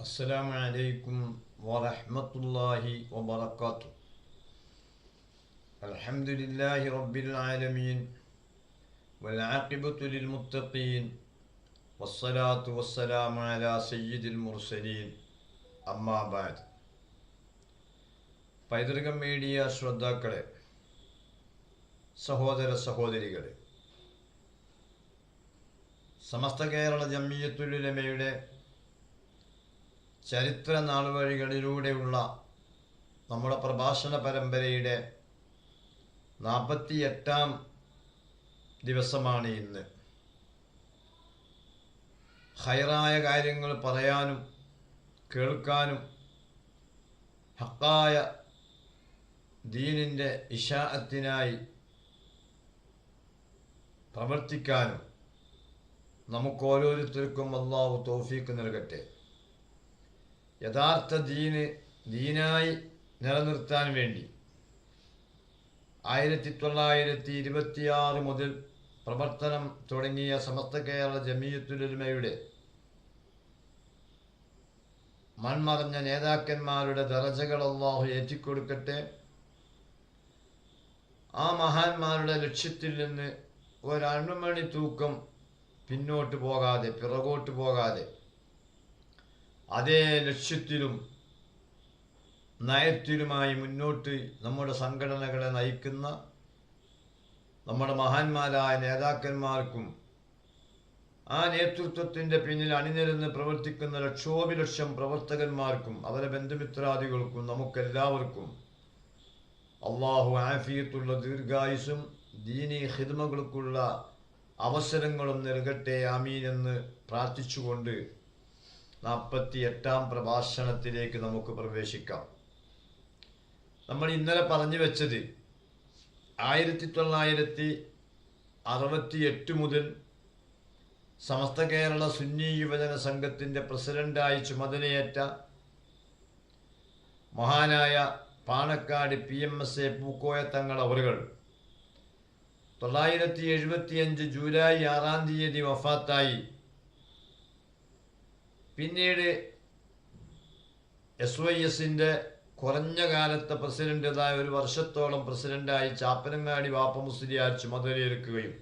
السلام عليكم ورحمة الله وبركاته الحمد لله رب العالمين والعاقبة للمتقين والصلاة والسلام على سيد المرسلين أما بعد പൈതൃകം മീഡിയ ശ്രോതാക്കളെ സഹോദര സഹോദരികളെ സമസ്ത കേരള ജമ്മിയത്തുലുലമയുടെ ചരിത്ര നാൾവഴികളിലൂടെയുള്ള നമ്മുടെ പ്രഭാഷണ പരമ്പരയുടെ നാൽപ്പത്തി എട്ടാം ദിവസമാണ് ഇന്ന് ഹൈറായ കാര്യങ്ങൾ പറയാനും കേൾക്കാനും ഹക്കായ ദീനിന്റെ ഇഷാഅത്തിനായി പ്രവർത്തിക്കാനും നമുക്ക് ഓരോരുത്തർക്കും അള്ളാഹു തോഫീക്ക് നൽകട്ടെ. യഥാർത്ഥ ദീന് ദീനായി നിലനിർത്താൻ വേണ്ടി. ആയിരത്തി തൊള്ളായിരത്തി ഇരുപത്തിയാറ് മുതൽ പ്രവർത്തനം തുടങ്ങിയ സമസ്ത കേരള ജമീയത്തുലൊരുമയുടെ മൺമറഞ്ഞ നേതാക്കന്മാരുടെ ദറജകൾ അള്ളാഹു ഏറ്റിക്കൊടുക്കട്ടെ. ആ മഹാന്മാരുടെ ലക്ഷ്യത്തിൽ നിന്ന് ഒരണുമണി തൂക്കം പിന്നോട്ട് പോകാതെ പിറകോട്ട് പോകാതെ അതേ ലക്ഷ്യത്തിലും നയത്തിലുമായി മുന്നോട്ട് നമ്മുടെ സംഘടനകളെ നയിക്കുന്ന നമ്മുടെ മഹാന്മാരായ നേതാക്കന്മാർക്കും ആ നേതൃത്വത്തിന്റെ പിന്നിൽ അണിനിരന്ന് പ്രവർത്തിക്കുന്ന ലക്ഷോപിലക്ഷം പ്രവർത്തകന്മാർക്കും അവരെ ബന്ധുമിത്രാദികൾക്കും നമുക്കെല്ലാവർക്കും അള്ളാഹു ആഫിയത്തുള്ള ദീർഘായുസും ദീനീ ഹിദ്മകൾക്കുള്ള അവസരങ്ങളും നൽകട്ടെ ആമീൻ എന്ന് പ്രാർത്ഥിച്ചുകൊണ്ട് നാൽപ്പത്തി എട്ടാം പ്രഭാഷണത്തിലേക്ക് നമുക്ക് പ്രവേശിക്കാം. നമ്മൾ ഇന്നലെ പറഞ്ഞു വെച്ചത് ആയിരത്തി തൊള്ളായിരത്തി അറുപത്തി എട്ട് മുതൽ സമസ്ത കേരള സുന്നി യുവജന സംഘത്തിന്റെ പ്രസിഡന്റായി ചുമതലയേറ്റ മഹാനായ Panakkad P M S A Pookoya Thangal അവറുകൾ തൊള്ളായിരത്തി എഴുപത്തിയഞ്ച് ജൂലൈ ആറാം തീയതി വഫാത്തായി. പിന്നീട് എസ് വൈ എസിന്റെ കുറഞ്ഞ കാലത്തെ പ്രസിഡന്റേതായ ഒരു വർഷത്തോളം പ്രസിഡന്റായി ചാപ്പനങ്ങാടി വാപ്പ മുസ്ലിയാർ ചുമതലയേൽക്കുകയും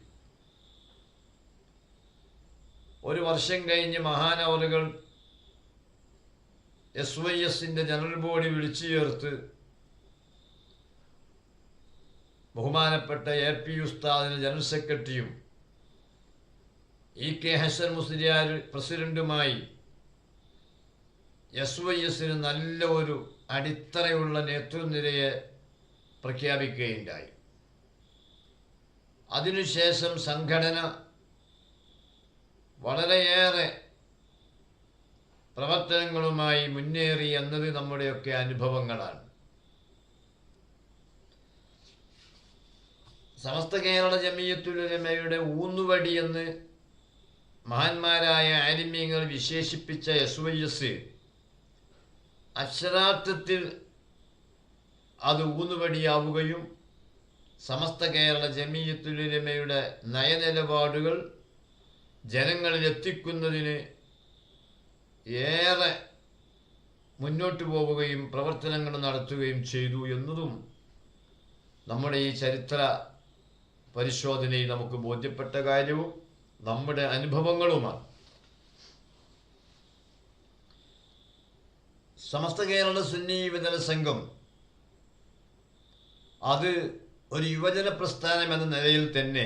ഒരു വർഷം കഴിഞ്ഞ് മഹാനവറുകൾ എസ് വൈ എസിന്റെ ജനറൽ ബോഡി വിളിച്ചു ചേർത്ത് ബഹുമാനപ്പെട്ട എ പി ഉസ്താദിന് ജനറൽ സെക്രട്ടറിയും ഇ കെ ഹസൻ മുസ്ലിയാർ പ്രസിഡന്റുമായി എസ് വൈ എസിന് നല്ല ഒരു അടിത്തറയുള്ള നേതൃനിരയെ പ്രഖ്യാപിക്കുകയുണ്ടായി. അതിനുശേഷം സംഘടന വളരെയേറെ പ്രവർത്തനങ്ങളുമായി മുന്നേറി എന്നത് നമ്മുടെയൊക്കെ അനുഭവങ്ങളാണ്. സമസ്ത കേരള ജമീയത്തുലമയുടെ ഊന്നുവടി എന്ന് മഹാന്മാരായ ആലിമ്യങ്ങൾ വിശേഷിപ്പിച്ച എസ് വൈ എസ് അക്ഷരാർത്ഥത്തിൽ അത് ഊന്നുവടിയാവുകയും സമസ്ത കേരള ജമീയത്തുലിമയുടെ നയനിലപാടുകൾ ജനങ്ങളിൽ എത്തിക്കുന്നതിന് ഏറെ മുന്നോട്ടു പോവുകയും പ്രവർത്തനങ്ങൾ നടത്തുകയും ചെയ്തു എന്നതും നമ്മുടെ ഈ ചരിത്ര പരിശോധനയിൽ നമുക്ക് ബോധ്യപ്പെട്ട കാര്യവും നമ്മുടെ അനുഭവങ്ങളുമാണ്. സമസ്ത കേരള സുന്നി യുവജന സംഘം അത് ഒരു യുവജന പ്രസ്ഥാനം എന്ന നിലയിൽ തന്നെ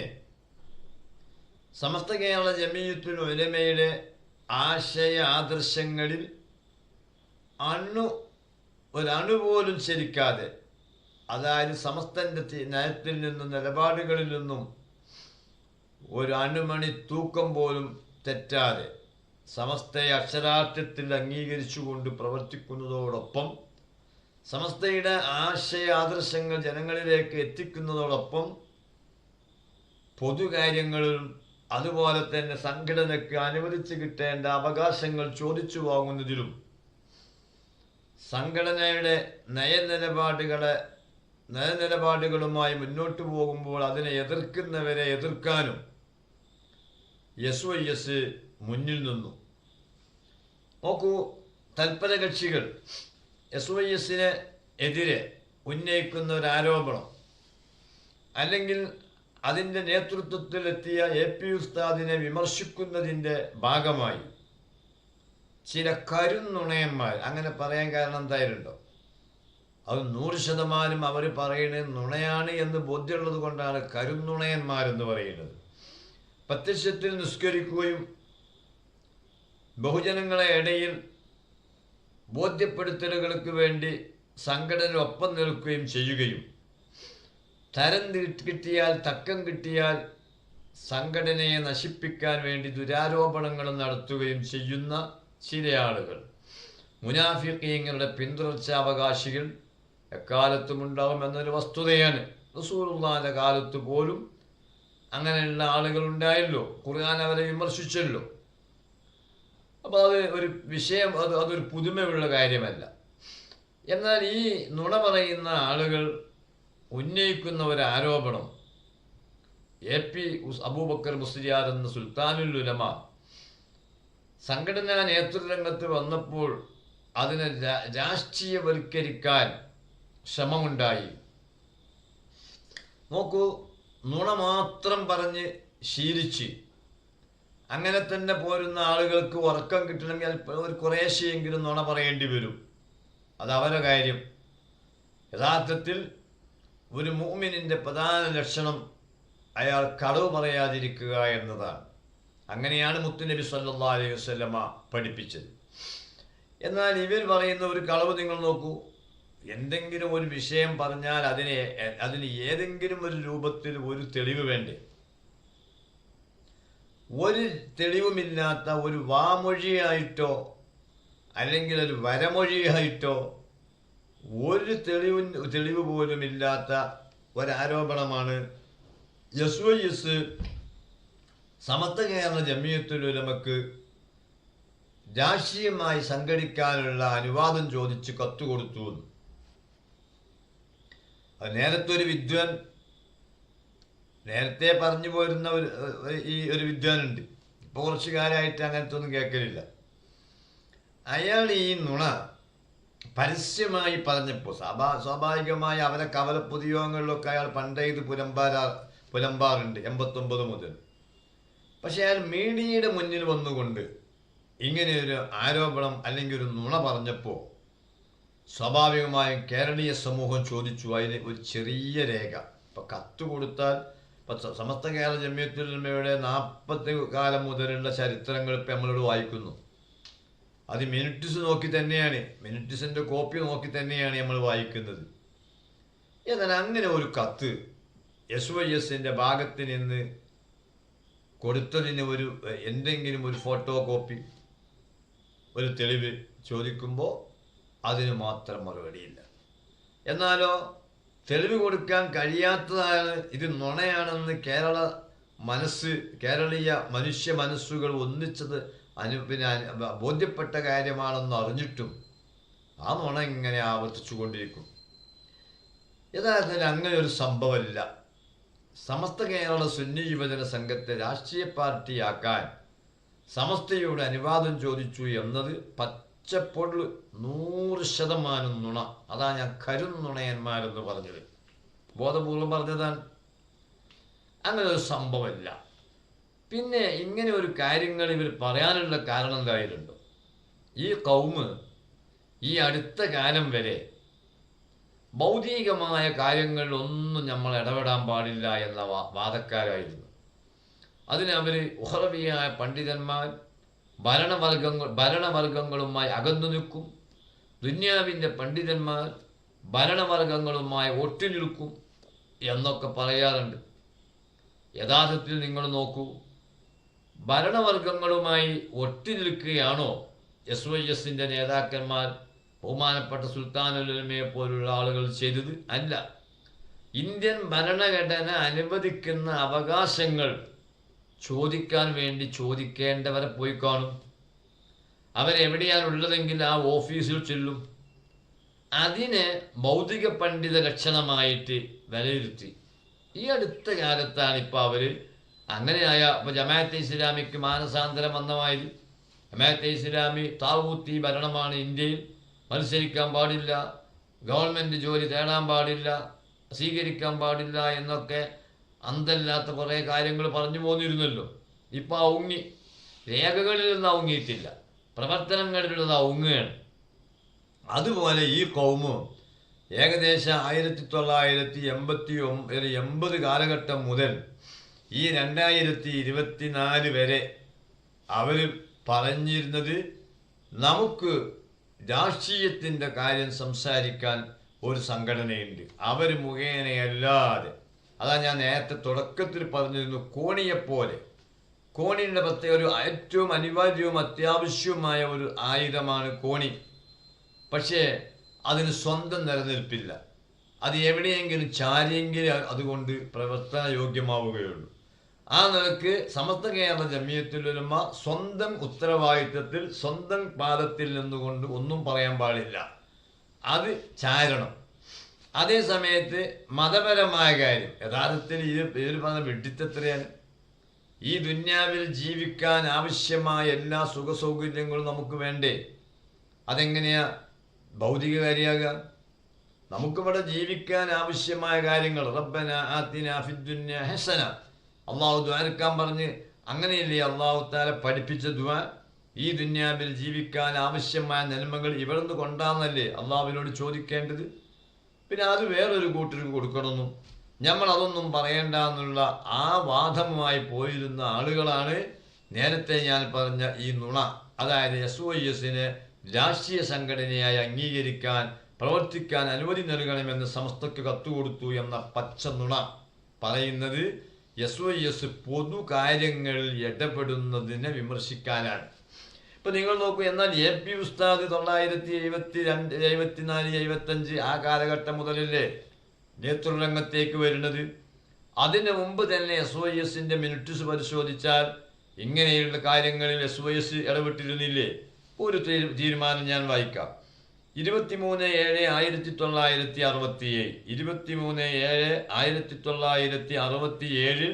സമസ്ത കേരള ജമീയത്തുൽ ഉലമയുടെ ആശയ ആദർശങ്ങളിൽ അണു ഒരണു പോലും ശരിക്കാതെ അതായത് സമസ്തന്റെ നയത്തിൽ നിന്നും നിലപാടുകളിൽ നിന്നും ഒരു അണുമണി തൂക്കം പോലും തെറ്റാതെ സമസ്തയെ അക്ഷരാർത്ഥത്തിൽ അംഗീകരിച്ചുകൊണ്ട് പ്രവർത്തിക്കുന്നതോടൊപ്പം സമസ്തയുടെ ആശയ ആദർശങ്ങൾ ജനങ്ങളിലേക്ക് എത്തിക്കുന്നതോടൊപ്പം പൊതുകാര്യങ്ങളിലും അതുപോലെ തന്നെ സംഘടനയ്ക്ക് അനുവദിച്ച് കിട്ടേണ്ട അവകാശങ്ങൾ ചോദിച്ചു വാങ്ങുന്നതിലും സംഘടനയുടെ നയനിലപാടുകളെ നയനിലപാടുകളുമായി മുന്നോട്ട് പോകുമ്പോൾ അതിനെ എതിർക്കുന്നവരെ എതിർക്കാനും എസ് വൈ എസ് മുന്നിൽ നിന്നു. നോക്കൂ തൽപര കക്ഷികൾ എസ് വൈ എസിന് എതിരെ ഉന്നയിക്കുന്ന ഒരു ആരോപണം. അല്ലെങ്കിൽ അതിന്റെ നേതൃത്വത്തിലെത്തിയ എ പി ഉസ്താദിനെ വിമർശിക്കുന്നതിന്റെ ഭാഗമായി. ചില കരുനുണയന്മാർ അങ്ങനെ പറയാൻ കാരണം എന്തായാലുണ്ടോ അത് നൂറ് ശതമാനം അവർ പറയുന്നത് നുണയാണ് എന്ന് ബോധ്യമുള്ളത് കൊണ്ടാണ് കരുന്നുണയന്മാരെന്ന് പറയുന്നത്. പ്രത്യക്ഷത്തിൽ നിസ്കരിക്കുകയും ബഹുജനങ്ങളെ ഇടയിൽ ബോധ്യപ്പെടുത്തലുകൾക്ക് വേണ്ടി സംഘടന ഒപ്പം നിൽക്കുകയും ചെയ്യുകയും തരം കിട്ടിയാൽ തക്കം കിട്ടിയാൽ സംഘടനയെ നശിപ്പിക്കാൻ വേണ്ടി ദുരാരോപണങ്ങൾ നടത്തുകയും ചെയ്യുന്ന ചില ആളുകൾ. മുനാഫിക്കീങ്ങളുടെ പിന്തുടർച്ചാവകാശികൾ എക്കാലത്തും ഉണ്ടാവും എന്നൊരു വസ്തുതയാണ്. റസൂറുള്ളാന്റെ കാലത്ത് പോലും അങ്ങനെയുള്ള ആളുകൾ ഉണ്ടായല്ലോ. ഖുർആൻ അവരെ വിമർശിച്ചല്ലോ. അപ്പോൾ അത് ഒരു വിഷയം അത് അതൊരു പുതുമയുള്ള കാര്യമല്ല. എന്നാൽ ഈ നുണ പറയുന്ന ആളുകൾ ഉന്നയിക്കുന്ന ഒരു ആരോപണം എ പി അബൂബക്കർ മുസ്ലിയാർ എന്ന സുൽത്താനുൽ ഉലമ സംഘടനാ നേതൃരംഗത്ത് വന്നപ്പോൾ അതിനെ രാഷ്ട്രീയവൽക്കരിക്കാൻ ശ്രമമുണ്ടായി. നോക്കൂ നുണ മാത്രം പറഞ്ഞ് ശീലിച്ച് അങ്ങനെ തന്നെ പോരുന്ന ആളുകൾക്ക് ഉറക്കം കിട്ടണമെങ്കിൽ ഒരു കുറേശ്ശെയെങ്കിലും നുണ പറയേണ്ടി വരും. അത് അവരുടെ കാര്യം. യഥാർത്ഥത്തിൽ ഒരു മൂമിനിന്റെ പ്രധാന ലക്ഷണം അയാൾ കളവ് പറയാതിരിക്കുക എന്നതാണ്. അങ്ങനെയാണ് മുത്തുനബി സല്ലാ അലൈഹി വസല്ലമ പഠിപ്പിച്ചത്. എന്നാൽ ഇവർ പറയുന്ന ഒരു കളവ് നിങ്ങൾ നോക്കൂ. എന്തെങ്കിലും ഒരു വിഷയം പറഞ്ഞാൽ അതിനെ അതിന് ഏതെങ്കിലും ഒരു രൂപത്തിൽ ഒരു തെളിവ് വേണ്ടേ? ഒരു തെളിവുമില്ലാത്ത ഒരു വാമൊഴിയായിട്ടോ അല്ലെങ്കിൽ ഒരു വരമൊഴിയായിട്ടോ ഒരു തെളിവ് തെളിവ് പോലും ഇല്ലാത്ത ഒരാരോപണമാണ് യസ് എസ് സമത്വ കേരള ജമിയത്തുലമക്ക് രാഷ്ട്രീയമായി സംഘടിക്കാനുള്ള അനുവാദം ചോദിച്ച് കത്ത് കൊടുത്തു എന്ന്. അത് നേരത്തെ ഒരു വിദ്വാൻ നേരത്തെ പറഞ്ഞു പോരുന്ന ഒരു ഒരു- ഈ ഒരു വിദ്വാനുണ്ട്. ഇപ്പോൾ കുറച്ച് കാലമായിട്ട് അങ്ങനത്തെ ഒന്നും കേൾക്കലില്ല അയാൾ ഈ നുണ പരസ്യമായി പറഞ്ഞപ്പോൾ സ്വാഭാ സ്വാഭാവികമായി അവരെ കവല പൊതുയോഗങ്ങളിലൊക്കെ അയാൾ പണ്ടേ ഇത് പുലമ്പാരാ പുലമ്പാറുണ്ട് എൺപത്തൊമ്പത് മുതൽ. പക്ഷെ അയാൾ മീഡിയയുടെ മുന്നിൽ വന്നുകൊണ്ട് ഇങ്ങനെയൊരു ആരോപണം അല്ലെങ്കിൽ ഒരു നുണ പറഞ്ഞപ്പോൾ സ്വാഭാവികമായും കേരളീയ സമൂഹം ചോദിച്ചു. അതിന് ഒരു ചെറിയ രേഖ. ഇപ്പം കത്ത് കൊടുത്താൽ ഇപ്പം സമസ്ത കേരള ജമ്യത്തുലമയുടെ നാൽപ്പത്തി കാലം മുതലുള്ള ചരിത്രങ്ങൾ ഇപ്പം നമ്മളോട് വായിക്കുന്നു. അത് മിനിറ്റ്സ് നോക്കി തന്നെയാണ്. മിനിറ്റ്സിന്റെ കോപ്പി നോക്കി തന്നെയാണ് നമ്മൾ വായിക്കുന്നത്. എന്നാൽ അങ്ങനെ ഒരു കത്ത് എസ് വൈ എസിന്റെ ഭാഗത്ത് നിന്ന് കൊടുത്തതിന് ഒരു എന്തെങ്കിലും ഒരു ഫോട്ടോ കോപ്പി ഒരു തെളിവ് ചോദിക്കുമ്പോൾ അതിന് മാത്രം മറുപടിയില്ല. എന്നാലോ തെളിവ് കൊടുക്കാൻ കഴിയാത്തതാണ് ഇത് നുണയാണെന്ന് കേരള മനസ്സ് കേരളീയ മനുഷ്യ മനസ്സുകൾ ഒന്നിച്ചത് അനു പിന്നെ ബോധ്യപ്പെട്ട കാര്യമാണെന്ന് അറിഞ്ഞിട്ടും ആ നുണ ഇങ്ങനെ ആവർത്തിച്ചു കൊണ്ടിരിക്കും യഥാർത്ഥത്തിൽ അങ്ങനെ ഒരു സംഭവമില്ല. സമസ്ത കേരള സുന്നി യുവജന സംഘത്തെ രാഷ്ട്രീയ പാർട്ടിയാക്കാൻ സമസ്തയോട് അനുവാദം ചോദിച്ചു എന്നത് പച്ചപ്പൊള്ളു നൂറ് ശതമാനം നുണ. അതാ ഞാൻ കരുന്നുണയന്മാരെന്ന് പറഞ്ഞത്. ബോധപൂർവം പറഞ്ഞതാണ്. അങ്ങനെ ഒരു സംഭവമില്ല. പിന്നെ ഇങ്ങനെ ഒരു കാര്യങ്ങൾ ഇവർ പറയാനുള്ള കാരണം എന്തായാലുണ്ടോ ഈ കൗമ് ഈ അടുത്ത കാലം വരെ ഭൗതികമായ കാര്യങ്ങളിലൊന്നും നമ്മൾ ഇടപെടാൻ പാടില്ല എന്ന വാദക്കാരായിരുന്നു. അതിനവർ ഉഹറവിയായ പണ്ഡിതന്മാർ ഭരണവർഗങ്ങൾ ഭരണവർഗങ്ങളുമായി അകന്നു നിൽക്കും. ദുന്യാവിന്റെ പണ്ഡിതന്മാർ ഭരണവർഗങ്ങളുമായി ഒട്ടിനിൽക്കും എന്നൊക്കെ പറയാറുണ്ട്. യഥാർത്ഥത്തിൽ നിങ്ങൾ നോക്കൂ ഭരണവർഗങ്ങളുമായി ഒട്ടി നിൽക്കുകയാണോ? എസ് വൈ എസിന്റെ നേതാക്കന്മാർ ബഹുമാനപ്പെട്ട സുൽത്താനുലമയെ പോലുള്ള ആളുകൾ ചെയ്തത് അല്ല. ഇന്ത്യൻ ഭരണഘടന അനുവദിക്കുന്ന അവകാശങ്ങൾ ചോദിക്കാൻ വേണ്ടി ചോദിക്കേണ്ടവരെ പോയി കാണും. അവരെവിടെയാണ് ഉള്ളതെങ്കിൽ ആ ഓഫീസിൽ ചെല്ലും. അതിനെ ഭൗതിക പണ്ഡിത ലക്ഷണമായിട്ട് വിലയിരുത്തി. ഈ അടുത്ത കാലത്താണ് ഇപ്പോൾ അവർ അങ്ങനെയായ ഇപ്പോൾ ജമാഅത്തെ ഇസ്ലാമിക്ക് മാനസാന്തരം വന്ന മാതിരി ജമാഅത്തെ ഇസ്ലാമി താവൂത്തി ഭരണമാണ് ഇന്ത്യയിൽ. മത്സരിക്കാൻ പാടില്ല. ഗവൺമെന്റ് ജോലി തേടാൻ പാടില്ല. സ്വീകരിക്കാൻ പാടില്ല എന്നൊക്കെ അന്തല്ലാത്ത കുറേ കാര്യങ്ങൾ പറഞ്ഞു പോന്നിരുന്നല്ലോ. ഇപ്പം ആ ഉങ്ങി രേഖകളിൽ നിന്ന് ഉങ്ങിയിട്ടില്ല. പ്രവർത്തനങ്ങളിലുള്ള ഉങ്ങുകയാണ്. അതുപോലെ ഈ കൗമ് ഏകദേശം ആയിരത്തി തൊള്ളായിരത്തി എൺപത്തി ഒമ്പത് എൺപത് കാലഘട്ടം മുതൽ ഈ രണ്ടായിരത്തി ഇരുപത്തിനാല് വരെ അവർ പറഞ്ഞിരുന്നത് നമുക്ക് രാഷ്ട്രീയത്തിന്റെ കാര്യം സംസാരിക്കാൻ ഒരു സംഘടനയുണ്ട്. അവർ മുഖേനയല്ലാതെ അതാ ഞാൻ നേരത്തെ തുടക്കത്തിൽ പറഞ്ഞിരുന്നു കോണിയെപ്പോലെ. കോണിയുടെ പ്രത്യേക ഒരു ഏറ്റവും അനിവാര്യവും അത്യാവശ്യവുമായ ഒരു ആയുധമാണ് കോണി. പക്ഷേ അതിന് സ്വന്തം നിലനിൽപ്പില്ല. അത് എവിടെയെങ്കിലും ചാരിയെങ്കിലും അതുകൊണ്ട് പ്രവർത്തന യോഗ്യമാവുകയുള്ളൂ ആ നിലയ്ക്ക് സമസ്ത കേരള ജമിയത്തുലുലമ സ്വന്തം ഉത്തരവാദിത്വത്തിൽ സ്വന്തം പാദത്തിൽ നിന്നുകൊണ്ട് ഒന്നും പറയാൻ പാടില്ല. അത് ചാരണം. അതേ സമയത്ത് മതപരമായ കാര്യം. യഥാർത്ഥത്തിൽ ഇത് പേര് പറഞ്ഞ വെട്ടിത്തെത്രയാണ് ഈ ദുന്യാവിൽ ജീവിക്കാൻ ആവശ്യമായ എല്ലാ സുഖസൗകര്യങ്ങളും നമുക്ക് വേണ്ടേ? അതെങ്ങനെയാ? ഭൗതിക കാര്യമാകുക നമുക്കിവിടെ ജീവിക്കാൻ ആവശ്യമായ കാര്യങ്ങൾ. റബ്ബന ആത്തിന ഫിദ്ദുന്യ ഹെസന. അള്ളാഹു ദ്വാരക്കാൻ പറഞ്ഞ് അങ്ങനെയല്ലേ അള്ളാഹു താല പഠിപ്പിച്ച ദ്വാ ഈ ദുന്യാവിൽ ജീവിക്കാൻ ആവശ്യമായ നന്മകൾ ഇവിടെ നിന്ന് കൊണ്ടാന്നല്ലേ അള്ളാഹുവിനോട് ചോദിക്കേണ്ടത്? പിന്നെ അത് വേറൊരു കൂട്ടരും കൊടുക്കണമെന്നും നമ്മൾ അതൊന്നും പറയണ്ട എന്നുള്ള ആ വാദവുമായി പോയിരുന്ന ആളുകളാണ് നേരത്തെ ഞാൻ പറഞ്ഞ ഈ നുണ. അതായത് എസ് ഒ എസിന് രാഷ്ട്രീയ സംഘടനയായി അംഗീകരിക്കാൻ പ്രവർത്തിക്കാൻ അനുമതി നൽകണമെന്ന് സംസ്ഥയ്ക്ക് കത്തുകൊടുത്തു എന്ന പച്ച നുണ പറയുന്നത് എസ് ഒ എസ് പൊതുകാര്യങ്ങളിൽ ഇടപെടുന്നതിനെ വിമർശിക്കാനാണ്. ഇപ്പൊ നിങ്ങൾ നോക്കൂ എന്നാൽ എ പി ഉസ്താദ് തൊള്ളായിരത്തി എഴുപത്തി രണ്ട് എഴുപത്തിനാല് എഴുപത്തഞ്ച് ആ കാലഘട്ടം മുതലല്ലേ നേതൃരംഗത്തേക്ക് വരുന്നത്? അതിന് മുമ്പ് തന്നെ എസ് ഒ എസിന്റെ മിനിറ്റ്സ് പരിശോധിച്ചാൽ ഇങ്ങനെയുള്ള കാര്യങ്ങളിൽ എസ് ഒ എസ് ഇടപെട്ടിരുന്നില്ലേ? ഒരു തീരുമാനം ഞാൻ വായിക്കാം. ഇരുപത്തിമൂന്ന് ഏഴ് ആയിരത്തി തൊള്ളായിരത്തി അറുപത്തി ഏഴ് ഇരുപത്തിമൂന്ന് ഏഴ് ആയിരത്തി തൊള്ളായിരത്തി അറുപത്തി ഏഴിൽ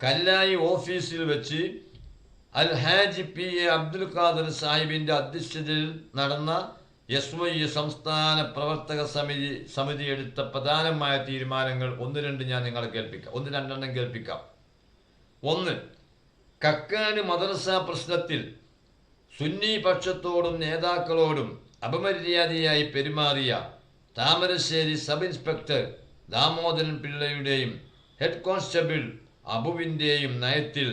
കല്ലായി ഓഫീസിൽ വെച്ച് അൽ ഹാജി പി എ അബ്ദുൽ ഖാദർ സാഹിബിന്റെ അധ്യക്ഷതയിൽ നടന്ന എസ് വൈ സംസ്ഥാന പ്രവർത്തക സമിതി സമിതി എടുത്ത പ്രധാനമായ തീരുമാനങ്ങൾ ഒന്ന് രണ്ട് ഞാൻ നിങ്ങളെ കേൾപ്പിക്കാം. ഒന്ന് രണ്ടെണ്ണം കേൾപ്പിക്കാം. ഒന്ന് കക്കാന് മദ്രസ പ്രശ്നത്തിൽ സുന്നി പക്ഷത്തോടും നേതാക്കളോടും അപമര്യാദയായി പെരുമാറിയ താമരശ്ശേരി സബ് ഇൻസ്പെക്ടർ ദാമോദരൻ പിള്ളയുടെയും ഹെഡ് കോൺസ്റ്റബിൾ അബുവിന്റെയും നയത്തിൽ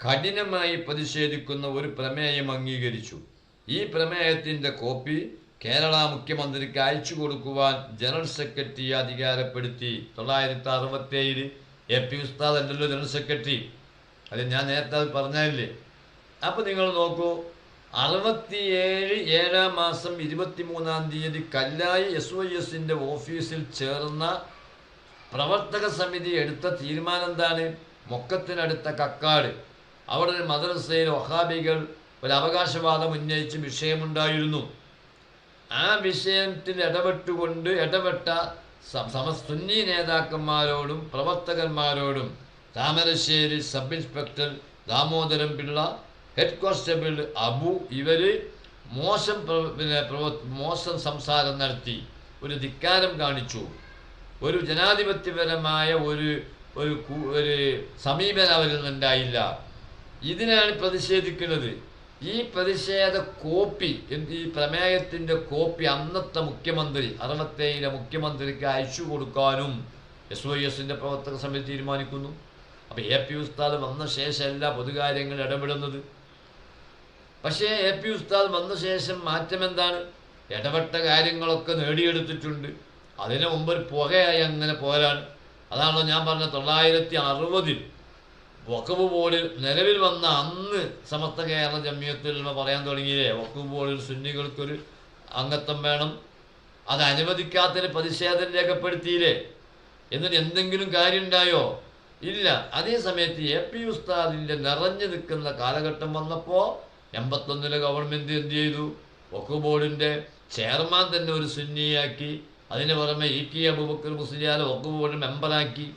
കഠിനമായി പ്രതിഷേധിക്കുന്ന ഒരു പ്രമേയം അംഗീകരിച്ചു. ഈ പ്രമേയത്തിന്റെ കോപ്പി കേരള മുഖ്യമന്ത്രിക്ക് അയച്ചു കൊടുക്കുവാൻ ജനറൽ സെക്രട്ടറി അധികാരപ്പെടുത്തി. തൊള്ളായിരത്തി അറുപത്തി ഏഴിൽ എ പി ഉസ്താദ് അല്ലല്ലോ ജനറൽ സെക്രട്ടറി. അത് ഞാൻ നേരത്തെ അത് പറഞ്ഞില്ലേ അപ്പോൾ നിങ്ങൾ നോക്കൂ അറുപത്തിയേഴ് ഏഴാം മാസം ഇരുപത്തിമൂന്നാം തീയതി കല്ലായി എസ് ഒ എസിന്റെ ഓഫീസിൽ ചേർന്ന പ്രവർത്തക സമിതി എടുത്ത തീരുമാനം എന്താണ്? മൊക്കത്തിനടുത്ത കക്കാട്. ഒരു മദ്രസയിൽ വഹാബികൾ ഒരു അവകാശവാദം ഉന്നയിച്ച് വിഷയമുണ്ടായിരുന്നു. ആ വിഷയത്തിൽ ഇടപെട്ടുകൊണ്ട് ഇടപെട്ട സമസ്തുന്നി നേതാക്കന്മാരോടും പ്രവർത്തകന്മാരോടും Thamarassery sub inspector Damodaran Pillai head constable Abu ഇവർ മോശം പിന്നെ മോശം സംസാരം നടത്തി. ഒരു ധിക്കാരം കാണിച്ചു. ഒരു ജനാധിപത്യപരമായ ഒരു ഒരു ഒരു സമീപനം അവരിൽ നിന്നുണ്ടായില്ല. ഇതിനാണ് പ്രതിഷേധിക്കുന്നത്. ഈ പ്രതിഷേധ കോപ്പി ഈ പ്രമേയത്തിന്റെ കോപ്പി അന്നത്തെ മുഖ്യമന്ത്രി അറുപത്തേഴിലെ മുഖ്യമന്ത്രിക്ക് അയച്ചു കൊടുക്കാനും എസ് ഒ എസിന്റെ പ്രവർത്തക സമിതി തീരുമാനിക്കുന്നു. അപ്പോൾ എ പി ഉസ്താദ് വന്ന ശേഷമല്ല പൊതുകാര്യങ്ങൾ ഇടപെടുന്നത്. പക്ഷേ എ പി ഉസ്താദ് വന്ന ശേഷം മാറ്റം എന്താണ്? ഇടപെട്ട കാര്യങ്ങളൊക്കെ നേടിയെടുത്തിട്ടുണ്ട്. അതിനു മുമ്പ് ഒരു പുകയായി അങ്ങനെ പോരാണ്. അതാണല്ലോ ഞാൻ പറഞ്ഞ തൊള്ളായിരത്തി അറുപതിൽ വഖഫ് ബോർഡിൽ നിലവിൽ വന്ന അന്ന് സമസ്ത കേരള ജമ്മിയത്തിൽ പറയാൻ തുടങ്ങിയേ വഖഫ് ബോർഡിൽ സുന്നികൾക്കൊരു അംഗത്വം വേണം. അത് അനുവദിക്കാത്തതിന് പ്രതിഷേധം രേഖപ്പെടുത്തിയില്ലേ? എന്നിട്ട് എന്തെങ്കിലും കാര്യം ഉണ്ടായോ? ഇല്ല. അതേ സമയത്ത് എ പി ഉസ്താദിന്റെ നിറഞ്ഞു നിൽക്കുന്ന കാലഘട്ടം വന്നപ്പോൾ എൺപത്തൊന്നിലെ ഗവൺമെന്റ് എന്ത് ചെയ്തു? വക്കു ബോർഡിന്റെ ചെയർമാൻ തന്നെ ഒരു സുന്നിയാക്കി. അതിന് പുറമെ ഇ കെ അബുബക്കർ മുസ്ലിയാലെ വക്കു ബോർഡ് മെമ്പറാക്കി.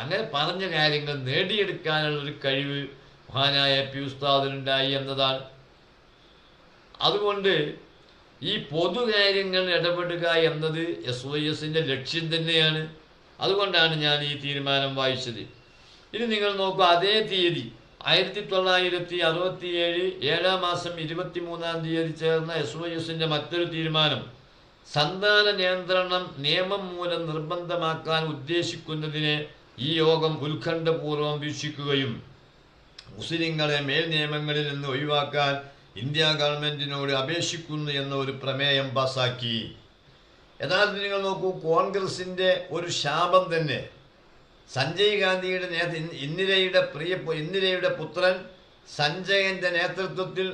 അങ്ങനെ പറഞ്ഞ കാര്യങ്ങൾ നേടിയെടുക്കാനുള്ള ഒരു കഴിവ് മഹാനായ പി ഉസ്താദിനുണ്ടായി എന്നതാണ്. അതുകൊണ്ട് ഈ പൊതുകാര്യങ്ങളിൽ ഇടപെടുക എന്നത് എസ് വൈ എസിന്റെ ലക്ഷ്യം തന്നെയാണ്. അതുകൊണ്ടാണ് ഞാൻ ഈ തീരുമാനം വായിച്ചത്. ഇനി നിങ്ങൾ നോക്കുക അതേ തീയതി ആയിരത്തി തൊള്ളായിരത്തി അറുപത്തി ഏഴ് ഏഴാം മാസം ഇരുപത്തി മൂന്നാം തീയതി ചേർന്ന എസ് വൈ എസിന്റെ മറ്റൊരു തീരുമാനം സന്താന നിയന്ത്രണം നിയമം മൂലം നിർബന്ധമാക്കാൻ ഉദ്ദേശിക്കുന്നതിനെ ഈ യോഗം ഉത്കണ്ഠപൂർവം വീക്ഷിക്കുകയും മുസ്ലിങ്ങളെ മേൽ നിയമങ്ങളിൽ നിന്ന് ഒഴിവാക്കാൻ ഇന്ത്യ ഗവൺമെന്റിനോട് അപേക്ഷിക്കുന്നു എന്ന ഒരു പ്രമേയം പാസാക്കി. യഥാർത്ഥത്തിൽ നിങ്ങൾ നോക്കൂ കോൺഗ്രസിന്റെ ഒരു ശാപം തന്നെ. സഞ്ജയ് ഗാന്ധിയുടെ നേതൃ ഇന്ദിരയുടെ പ്രിയ ഇന്ദിരയുടെ പുത്രൻ സഞ്ജയന്റെ നേതൃത്വത്തിൽ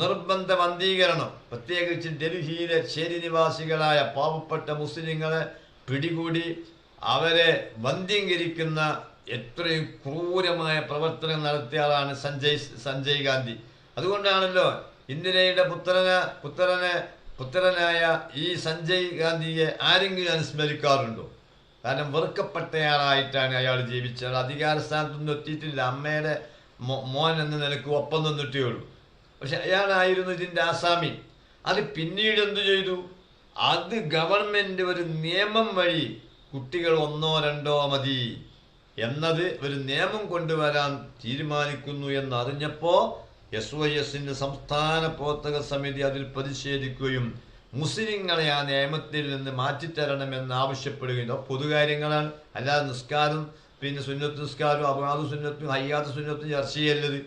നിർബന്ധ വന്ധീകരണം പ്രത്യേകിച്ച് ഡൽഹിയിലെ ശരി നിവാസികളായ പാവപ്പെട്ട മുസ്ലിങ്ങളെ പിടികൂടി അവരെ വന്ധ്യീകരിക്കുന്ന എത്രയും ക്രൂരമായ പ്രവർത്തനം നടത്തിയ ആളാണ് സഞ്ജയ് സഞ്ജയ് ഗാന്ധി. അതുകൊണ്ടാണല്ലോ ഇന്ദിരയുടെ പുത്രന് പുത്രനെ പുത്രനായ ഈ സഞ്ജയ് ഗാന്ധിയെ ആരെങ്കിലും അനുസ്മരിക്കാറുണ്ടോ? കാരണം വെറുക്കപ്പെട്ടയാളായിട്ടാണ് അയാൾ ജീവിച്ചത്. അധികാര സ്ഥാനത്തൊന്നും എത്തിയിട്ടില്ല. അമ്മയുടെ മോൻ എന്ന നിലയ്ക്ക് ഒപ്പം നിന്നിട്ടേ ഉള്ളൂ. പക്ഷെ അയാളായിരുന്നു ഇതിന്റെ ആസാമി. അത് പിന്നീട് എന്തു ചെയ്തു? അത് ഗവൺമെന്റ് ഒരു നിയമം വഴി കുട്ടികൾ ഒന്നോ രണ്ടോ മതി എന്നത് ഒരു നിയമം കൊണ്ടുവരാൻ തീരുമാനിക്കുന്നു എന്ന് അറിഞ്ഞപ്പോൾ എസ് വൈ എസിന്റെ സംസ്ഥാന പ്രവർത്തക സമിതി അതിൽ പ്രതിഷേധിക്കുകയും മുസ്ലിങ്ങളെ ആ നിയമത്തിൽ നിന്ന് മാറ്റിത്തരണമെന്ന് ആവശ്യപ്പെടുകയും പൊതുകാര്യങ്ങളാണ്. അല്ലാതെ നിസ്കാരം പിന്നെ സുന്നത്ത് നിസ്കാരവും അപകാത സുന്നത്തും അയ്യാത്ത സുന്നത്തും ചർച്ച ചെയ്യല്ലത്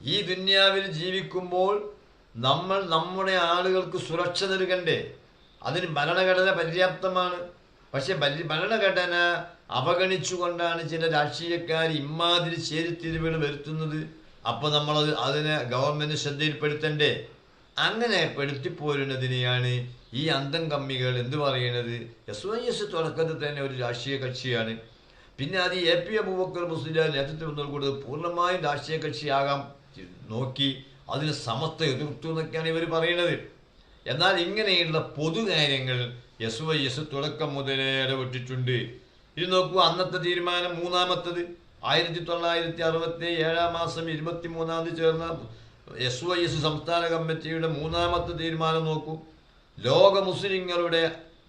ഈ ദുന്യാവിൽ ജീവിക്കുമ്പോൾ നമ്മൾ നമ്മുടെ ആളുകൾക്ക് സുരക്ഷ നൽകണ്ടേ? അതിന് ഭരണഘടന പര്യാപ്തമാണ്. പക്ഷെ ഭരണഘടന അവഗണിച്ചുകൊണ്ടാണ് ചില രാഷ്ട്രീയക്കാർ ഇമാതിരി ചേരിത്തിരിവുകൾ വരുത്തുന്നത്. അപ്പോൾ നമ്മളത് അതിനെ ഗവൺമെന്റ് ശ്രദ്ധയിൽപ്പെടുത്തണ്ടേ? അങ്ങനെ പെടുത്തിപ്പോരുന്നതിനെയാണ് ഈ അന്തം കമ്മികൾ എന്ത് പറയുന്നത്? എസ് വൈ എസ് തുടക്കത്തിൽ തന്നെ ഒരു രാഷ്ട്രീയ കക്ഷിയാണ്. പിന്നെ അത് എ പി അബൂബക്കർ മുസ്ലിം നേതൃത്വം നൽകുന്നത് പൂർണമായും രാഷ്ട്രീയ കക്ഷിയാകാൻ നോക്കി അതിന് സമസ്ത എതിർത്തു എന്നൊക്കെയാണ് ഇവർ പറയുന്നത്. എന്നാൽ ഇങ്ങനെയുള്ള പൊതുകാര്യങ്ങൾ എസ് വൈ എസ് തുടക്കം മുതലേ ഇടപെട്ടിട്ടുണ്ട്. ഇത് നോക്കൂ അന്നത്തെ തീരുമാനം മൂന്നാമത്തത്. ആയിരത്തി തൊള്ളായിരത്തി അറുപത്തി ഏഴാം മാസം ഇരുപത്തി മൂന്നാം തീയതി ചേർന്ന എസ് വൈ എസ് സംസ്ഥാന കമ്മിറ്റിയുടെ മൂന്നാമത്തെ തീരുമാനം നോക്കൂ. ലോക മുസ്ലിങ്ങളുടെ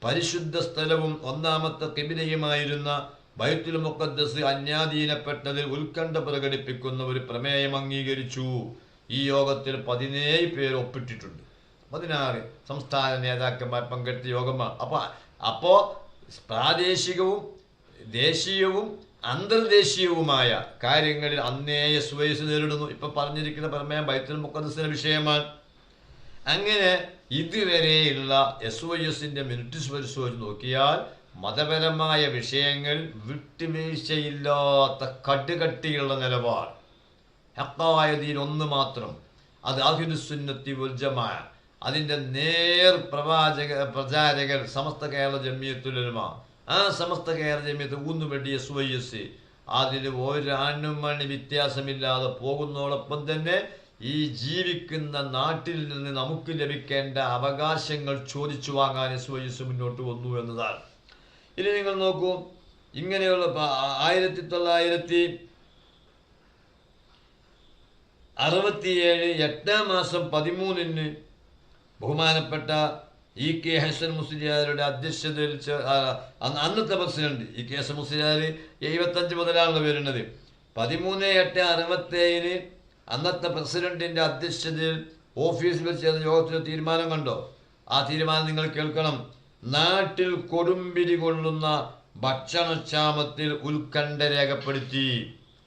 പരിശുദ്ധ സ്ഥലവും ഒന്നാമത്തെ കിബിലയുമായിരുന്ന ബൈത്തുൽ മുഖദ്ദസ് അന്യാധീനപ്പെട്ടതിൽ ഉത്കണ്ഠ പ്രകടിപ്പിക്കുന്ന ഒരു പ്രമേയം അംഗീകരിച്ചു. ഈ യോഗത്തിൽ പതിനേഴ് പേർ ഒപ്പിട്ടിട്ടുണ്ട്. പതിനാറ് സംസ്ഥാന നേതാക്കന്മാർ പങ്കെടുത്ത യോഗമാണ്. അപ്പോൾ അപ്പോൾ പ്രാദേശികവും ദേശീയവും അന്തർദേശീയവുമായ കാര്യങ്ങളിൽ അന്നേ സുവൈസ് വൈസ് നേരിടുന്നു. ഇപ്പൊ പറഞ്ഞിരിക്കുന്ന പ്രമേയം ബൈത്തുൽ മുഖദ്സിന്റെ വിഷയമാണ്. അങ്ങനെ ഇതുവരെയുള്ള എസ് ഒ എസിന്റെ മിനിറ്റ്സ് പരിശോധിച്ച് നോക്കിയാൽ മതപരമായ വിഷയങ്ങൾ വിട്ടുവീഴ്ചയില്ലാത്ത കടുകട്ടിയുള്ള നിലപാട്. ഹക്കായതിയിൽ ഒന്ന് മാത്രം. അത് അഹിനുസുന്നത്തി ഉൽജമായ അതിന്റെ നേർ പ്രവാചക പ്രചാരകർ സമസ്ത കേരള ജമ്മിയത്തുലരുമ ആ സമസ്ത കേരള ജമ്മിയത്ത് ഊന്നുവെടി എസ് വൈ എസ് അതിൽ ഒരാണും മണി വ്യത്യാസമില്ലാതെ പോകുന്നതോടൊപ്പം തന്നെ ഈ ജീവിക്കുന്ന നാട്ടിൽ നിന്ന് നമുക്ക് ലഭിക്കേണ്ട അവകാശങ്ങൾ ചോദിച്ചു വാങ്ങാൻ എസ് വൈ എസ് മുന്നോട്ട് വന്നു എന്നതാണ്. ഇനി നിങ്ങൾ നോക്കൂ ഇങ്ങനെയുള്ള ആയിരത്തി തൊള്ളായിരത്തി അറുപത്തിയേഴ് എട്ടാം മാസം പതിമൂന്നിന് ബഹുമാനപ്പെട്ട ഇ കെ ഹസൻ മുസ്ലിയാരുടെ അധ്യക്ഷതയിൽ അന്നത്തെ president E K Hasan Musliyar എഴുപത്തഞ്ച് മുതലാണ് വരുന്നത്. പതിമൂന്ന് എട്ട് അറുപത്തേഴിന് അന്നത്തെ പ്രസിഡന്റിന്റെ അധ്യക്ഷതയിൽ ഓഫീസിൽ വെച്ച് ചേർന്ന യോഗത്തിൽ തീരുമാനം കണ്ടോ? ആ തീരുമാനം നിങ്ങൾ കേൾക്കണം. നാട്ടിൽ കൊടുമ്പിരി കൊള്ളുന്ന ഭക്ഷണക്ഷാമത്തിൽ ഉത്കണ്ഠ രേഖപ്പെടുത്തി.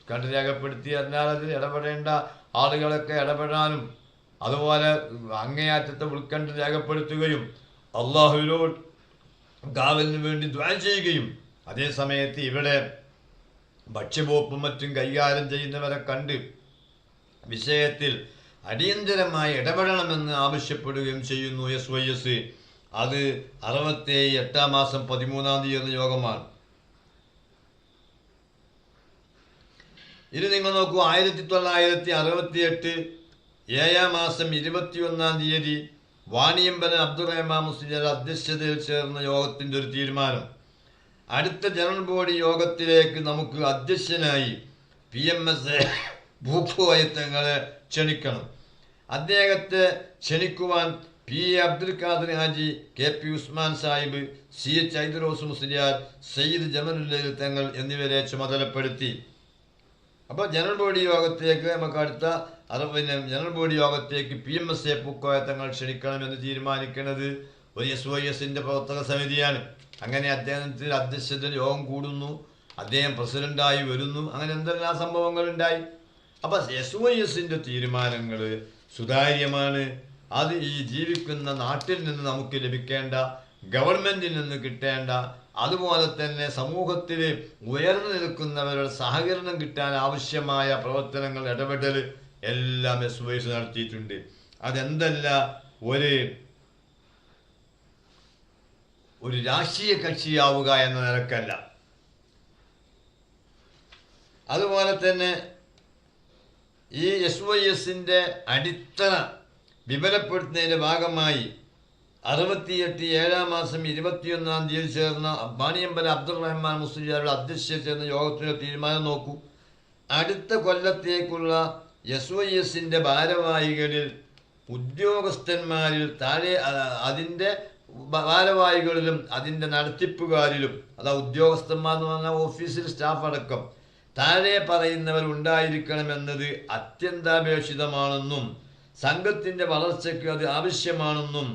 ഉത്കണ്ഠ രേഖപ്പെടുത്തി എന്നാൽ അതിൽ ഇടപെടേണ്ട ആളുകളൊക്കെ ഇടപെടാനും അതുപോലെ അങ്ങേയറ്റത്തെ ഉൾക്കണ്ഠ രേഖപ്പെടുത്തുകയും അള്ളാഹുവിനോട് കാവലിന് വേണ്ടി ദ്വാൻ ചെയ്യുകയും അതേ സമയത്ത് ഇവിടെ ഭക്ഷ്യപോപ്പും മറ്റും കൈകാര്യം ചെയ്യുന്നവരെ കണ്ട് വിഷയത്തിൽ അടിയന്തരമായി ഇടപെടണമെന്ന് ആവശ്യപ്പെടുകയും ചെയ്യുന്നു എസ് വൈ എസ് അത് അറുപത്തി എട്ടാം മാസം പതിമൂന്നാം തീയതി എന്ന യോഗമാണ്. ഇത് നിങ്ങൾ നോക്കൂ ആയിരത്തി തൊള്ളായിരത്തി അറുപത്തി എട്ട് ഏഴാം മാസം ഇരുപത്തിയൊന്നാം തീയതി വാണിയമ്പലം അബ്ദുറഹ്മാൻ മുസ്ലിം അധ്യക്ഷതയിൽ ചേർന്ന യോഗത്തിന്റെ ഒരു തീരുമാനം. അടുത്ത ജനറൽ ബോഡി യോഗത്തിലേക്ക് നമുക്ക് അധ്യക്ഷനായി പി എം എസ് ഭൂക്കോയത്തങ്ങളെ ക്ഷണിക്കണം. അദ്ദേഹത്തെ ക്ഷണിക്കുവാൻ P A Abdul Khader Haji K P Usman Sahib C H Aidarous Musliyar Sayyid Jamalullail Thangal എന്നിവരെ ചുമതലപ്പെടുത്തി. അപ്പോൾ ജനറൽ ബോഡി യോഗത്തിലേക്ക് നമുക്ക് അടുത്ത അത് പിന്നെ general body യോഗത്തേക്ക് P M S A Pookoya Thangal ക്ഷണിക്കണമെന്ന് തീരുമാനിക്കുന്നത് ഒരു എസ് ഒ എസിന്റെ പ്രവർത്തക സമിതിയാണ്. അങ്ങനെ അദ്ദേഹത്തിന് അധ്യക്ഷന്റെ യോഗം കൂടുന്നു. അദ്ദേഹം പ്രസിഡന്റായി വരുന്നു. അങ്ങനെ എന്തെല്ലാം സംഭവങ്ങളുണ്ടായി ഉണ്ടായി? അപ്പൊ എസ് ഒ എസിന്റെ തീരുമാനങ്ങൾ സുതാര്യമാണ്. അത് ഈ ജീവിക്കുന്ന നാട്ടിൽ നിന്ന് നമുക്ക് ലഭിക്കേണ്ട ഗവൺമെന്റിൽ നിന്ന് കിട്ടേണ്ട അതുപോലെ തന്നെ സമൂഹത്തിൽ ഉയർന്നു നിൽക്കുന്നവരുടെ സഹകരണം കിട്ടാൻ ആവശ്യമായ പ്രവർത്തനങ്ങൾ ഇടപെടൽ എല്ലാം എസ് വൈസ് നടത്തിയിട്ടുണ്ട്. അതെന്തല്ല ഒരു ഒരു രാഷ്ട്രീയ കക്ഷിയാവുക എന്ന നിലക്കല്ല. അതുപോലെ തന്നെ ഈ എസ് വൈ എസിന്റെ അടിത്തറ വിപുലപ്പെടുത്തുന്നതിന്റെ ഭാഗമായി അറുപത്തിയെട്ട് ഏഴാം മാസം ഇരുപത്തിയൊന്നാം തീയതി ചേർന്ന ബാണിയമ്പല അബ്ദുൾ റഹ്മാൻ മുസ്ലിയാരുടെ അധ്യക്ഷതയിൽ ചേർന്ന യോഗത്തിന്റെ തീരുമാനം നോക്കൂ. അടുത്ത കൊല്ലത്തേക്കുള്ള എസ് വൈ എസിന്റെ ഭാരവാഹികളിൽ ഉദ്യോഗസ്ഥന്മാരിൽ താഴെ അതിന്റെ ഭാരവാഹികളിലും അതിന്റെ നടത്തിപ്പുകാരിലും അതാ ഉദ്യോഗസ്ഥന്മാർ എന്ന് പറഞ്ഞാൽ ഓഫീസിൽ സ്റ്റാഫ് അടക്കം താഴെ പറയുന്നവർ ഉണ്ടായിരിക്കണമെന്നത് അത്യന്താപേക്ഷിതമാണെന്നും സംഘത്തിന്റെ വളർച്ചയ്ക്ക് അത് ആവശ്യമാണെന്നും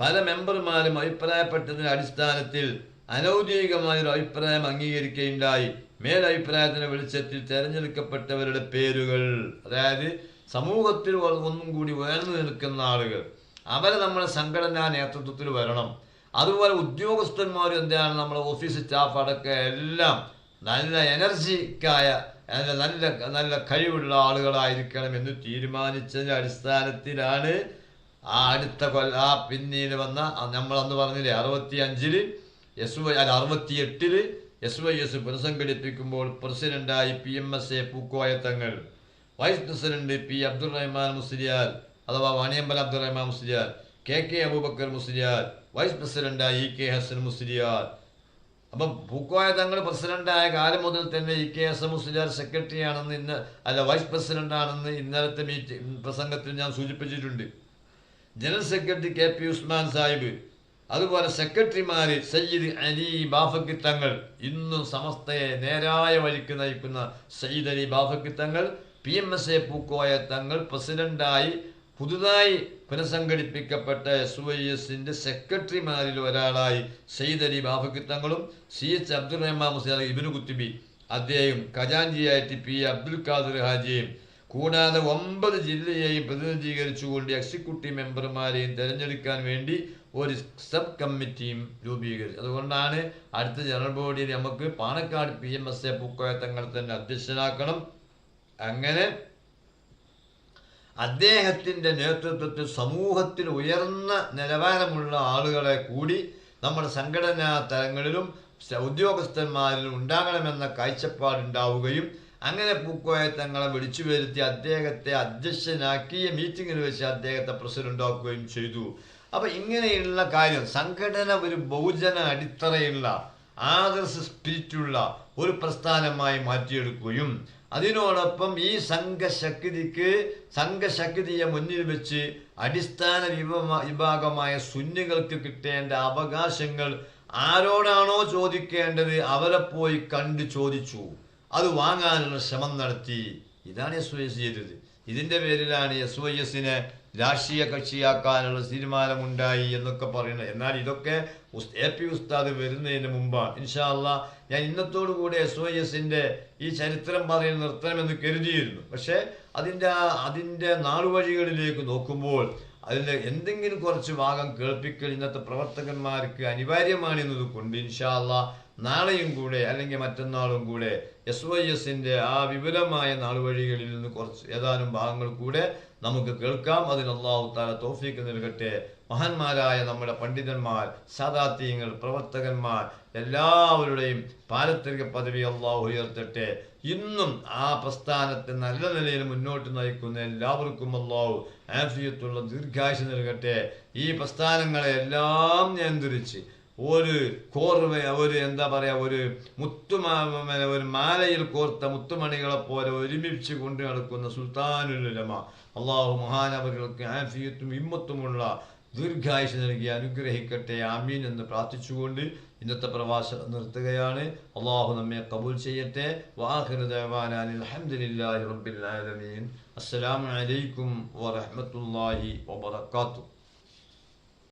പല മെമ്പർമാരും അഭിപ്രായപ്പെട്ടതിന്റെ അടിസ്ഥാനത്തിൽ അനൗദ്യോഗികമായ ഒരു അഭിപ്രായം അംഗീകരിക്കുകയുണ്ടായി. മേലഭിപ്രായത്തിന്റെ വെളിച്ചത്തിൽ തെരഞ്ഞെടുക്കപ്പെട്ടവരുടെ പേരുകൾ അതായത് സമൂഹത്തിൽ ഒന്നും കൂടി ഉയർന്നു നിൽക്കുന്ന ആളുകൾ അവരെ നമ്മുടെ സംഘടനാ നേതൃത്വത്തിൽ വരണം. അതുപോലെ ഉദ്യോഗസ്ഥന്മാർ എന്താണ് നമ്മുടെ ഓഫീസ് സ്റ്റാഫ് അടക്കം എല്ലാം നല്ല എനർജിക്കായ നല്ല നല്ല കഴിവുള്ള ആളുകളായിരിക്കണം എന്ന് തീരുമാനിച്ചതിന്റെ അടിസ്ഥാനത്തിലാണ് ആ അടുത്ത കൊല്ല ആ പിന്നീട് വന്ന നമ്മളന്ന് പറഞ്ഞില്ലേ അറുപത്തി അഞ്ചിൽ എസ് വൈ അല്ല അറുപത്തി എട്ടിൽ എസ് വൈ എസ് പുനഃസംഘടിപ്പിക്കുമ്പോൾ പ്രസിഡന്റായി P M S A Pookoya Thangal vice president P Abdul Rahman Musliyar അഥവാ Vaniyambala Abdul Rahman Musliyar K K Abubakar Musliyar vice പ്രസിഡന്റായി ഇ കെ ഹസൻ മുസ്ലിയാർ. അപ്പം പൂക്കോയ തങ്ങൾ പ്രസിഡന്റായ കാലം മുതൽ തന്നെ E K S M Musliyar secretary ആണെന്ന് ഇന്ന് അല്ല വൈസ് പ്രസിഡന്റ് ആണെന്ന് ഇന്നലത്തെ മീറ്റിംഗ് പ്രസംഗത്തിൽ ഞാൻ സൂചിപ്പിച്ചിട്ടുണ്ട്. General secretary K P Usman Sahib അതുപോലെ സെക്രട്ടറിമാര് സയ്യിദ് അലി ബാഫക്കി തങ്ങൾ ഇന്നും സമസ്തയെ നേരായ വഴിക്ക് നയിക്കുന്ന Sayyid Ali Bafaqi Thangal P M S A Pookoya Thangal പ്രസിഡന്റായി പുതുതായി പുനഃസംഘടിപ്പിക്കപ്പെട്ട എസ് വൈ എസിന്റെ സെക്രട്ടറിമാരിൽ ഒരാളായി സയ്യിദ് അലി ബാഫക്കി തങ്ങളും സി എച്ച് അബ്ദുൾ റഹ്മാൻ മുസ്ലിം ഇബിനു കുത്തിബി അദ്ദേഹം ഖജാൻജിയായിട്ട് പി അബ്ദുൽ ഖാദർ ഹാജിയും കൂടാതെ ഒമ്പത് ജില്ലയെയും പ്രതിനിധീകരിച്ചുകൊണ്ട് എക്സിക്യൂട്ടീവ് മെമ്പർമാരെയും തിരഞ്ഞെടുക്കാൻ വേണ്ടി ഒരു സബ് കമ്മിറ്റിയും രൂപീകരിച്ചു. അതുകൊണ്ടാണ് അടുത്ത ജനറൽ ബോഡിയിൽ നമുക്ക് Panakkad P M S A Pookoya Thangal തന്നെ അധ്യക്ഷനാക്കണം. അങ്ങനെ അദ്ദേഹത്തിന്റെ നേതൃത്വത്തിൽ സമൂഹത്തിൽ ഉയർന്ന നിലവാരമുള്ള ആളുകളെ കൂടി നമ്മുടെ സംഘടനാ തലങ്ങളിലും ഉദ്യോഗസ്ഥന്മാരിലും ഉണ്ടാകണമെന്ന കാഴ്ചപ്പാടുണ്ടാവുകയും അങ്ങനെ പൂക്കോയത്തങ്ങളെ വിളിച്ചു വരുത്തി അദ്ദേഹത്തെ അധ്യക്ഷനാക്കിയ മീറ്റിങ്ങിൽ വെച്ച് അദ്ദേഹത്തെ പ്രസിഡന്റാക്കുകയും ചെയ്തു. അപ്പൊ ഇങ്ങനെയുള്ള കാര്യം സംഘടന ഒരു ബഹുജന അടിത്തറയുള്ള ആദർശ സ്പിരിറ്റുള്ള ഒരു പ്രസ്ഥാനമായി മാറ്റിയെടുക്കുകയും അതിനോടൊപ്പം ഈ സംഘശക്തിക്ക് സംഘശക്തിയെ മുന്നിൽ വെച്ച് അടിസ്ഥാന വിഭാഗമായ സുന്നികൾക്ക് കിട്ടേണ്ട അവകാശങ്ങൾ ആരോടാണോ ചോദിക്കേണ്ടത് അവരെ പോയി കണ്ട് ചോദിച്ചു. അത് വാങ്ങാനുള്ള ശ്രമം നടത്തി. ഇതാണ് എസ് വൈ എസ് ചെയ്തത്. ഇതിന്റെ പേരിലാണ് എസ് വൈ എസിനെ രാഷ്ട്രീയ കക്ഷിയാക്കാനുള്ള തീരുമാനമുണ്ടായി എന്നൊക്കെ പറയുന്നത് എന്നാൽ ഇതൊക്കെ എ പി ഉസ്താദ് വരുന്നതിന് മുമ്പാണ്. ഇൻഷാല്ല ഞാൻ ഇന്നത്തോടു കൂടി എസ് വൈ എസിന്റെ ഈ ചരിത്രം പറയുന്ന നിർത്തണമെന്ന് കരുതിയിരുന്നു. പക്ഷേ അതിന്റെ അതിന്റെ നാളുവഴികളിലേക്ക് നോക്കുമ്പോൾ അതിൽ എന്തെങ്കിലും കുറച്ച് ഭാഗം കേൾപ്പിക്കൽ ഇന്നത്തെ പ്രവർത്തകന്മാർക്ക് അനിവാര്യമാണ് എന്നത് കൊണ്ട് ഇൻഷാല്ല നാളെയും കൂടെ അല്ലെങ്കിൽ മറ്റന്നാളും കൂടെ എസ് വൈ എസിന്റെ ആ വിപുലമായ നാളുവഴികളിൽ നിന്ന് കുറച്ച് ഏതാനും ഭാഗങ്ങൾ കൂടെ നമുക്ക് കേൾക്കാം. അതിൽ അള്ളാഹു താല തോഫീക്ക് നൽകട്ടെ. മഹന്മാരായ നമ്മുടെ പണ്ഡിതന്മാർ സാദാത്യങ്ങൾ പ്രവർത്തകന്മാർ എല്ലാവരുടെയും പാരത്രിക പദവി അള്ളാഹു ഉയർത്തട്ടെ. ഇന്നും ആ പ്രസ്ഥാനത്തെ നല്ല നിലയിൽ മുന്നോട്ട് നയിക്കുന്ന എല്ലാവർക്കും അള്ളാഹു ആഫിയത്തുള്ള ദീർഘായുസ് നൽകട്ടെ. ഈ പ്രസ്ഥാനങ്ങളെ എല്ലാം നിയന്ത്രിച്ച് ഒരു കോർവ ഒരു എന്താ പറയുക ഒരു മുത്തുമാ ഒരു മാലയിൽ കോർത്ത മുത്തുമണികളെ പോലെ ഒരുമിച്ച് കൊണ്ടു നടക്കുന്ന സുൽത്താനുലമ അള്ളാഹു മഹാനവർക്ക് ആഫിയത്തും ഇമ്മത്തുമുള്ള ദീർഘായുഷ നൽകി അനുഗ്രഹിക്കട്ടെ. ആമീൻ എന്ന് പ്രാർത്ഥിച്ചുകൊണ്ട് ഇന്നത്തെ പ്രഭാഷണം നിർത്തുകയാണ്. അള്ളാഹു നമ്മെ കബൂൽ ചെയ്യട്ടെ. വാഹൃദാൻ അസ്സലാമലൈക്കും വാഹമത്തല്ലാഹി വബർക്കാത്തു